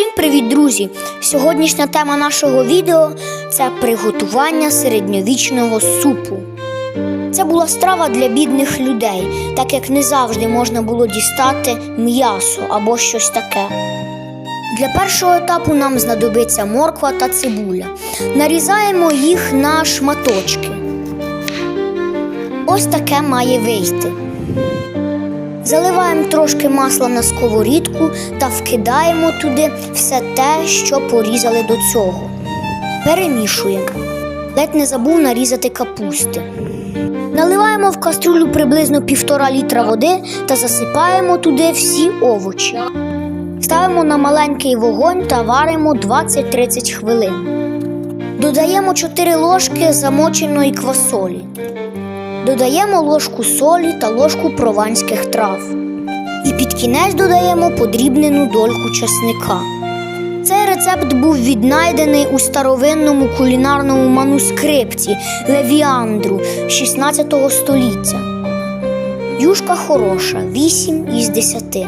Усім привіт, друзі! Сьогоднішня тема нашого відео це приготування середньовічного супу. Це була страва для бідних людей, так як не завжди можна було дістати м'ясо або щось таке. Для першого етапу нам знадобиться морква та цибуля. Нарізаємо їх на шматочки. Ось таке має вийти. Заливаємо трошки масла на сковорідку та вкидаємо туди все те, що порізали до цього. Перемішуємо. Ледь не забув нарізати капусти. Наливаємо в каструлю приблизно півтора літра води та засипаємо туди всі овочі. Ставимо на маленький вогонь та варимо 20-30 хвилин. Додаємо 4 ложки замоченої квасолі. Додаємо ложку солі та ложку прованських трав. І під кінець додаємо подрібнену дольку чесника. Цей рецепт був віднайдений у старовинному кулінарному манускрипті Левіандру 16 століття. Юшка хороша, 8 із 10.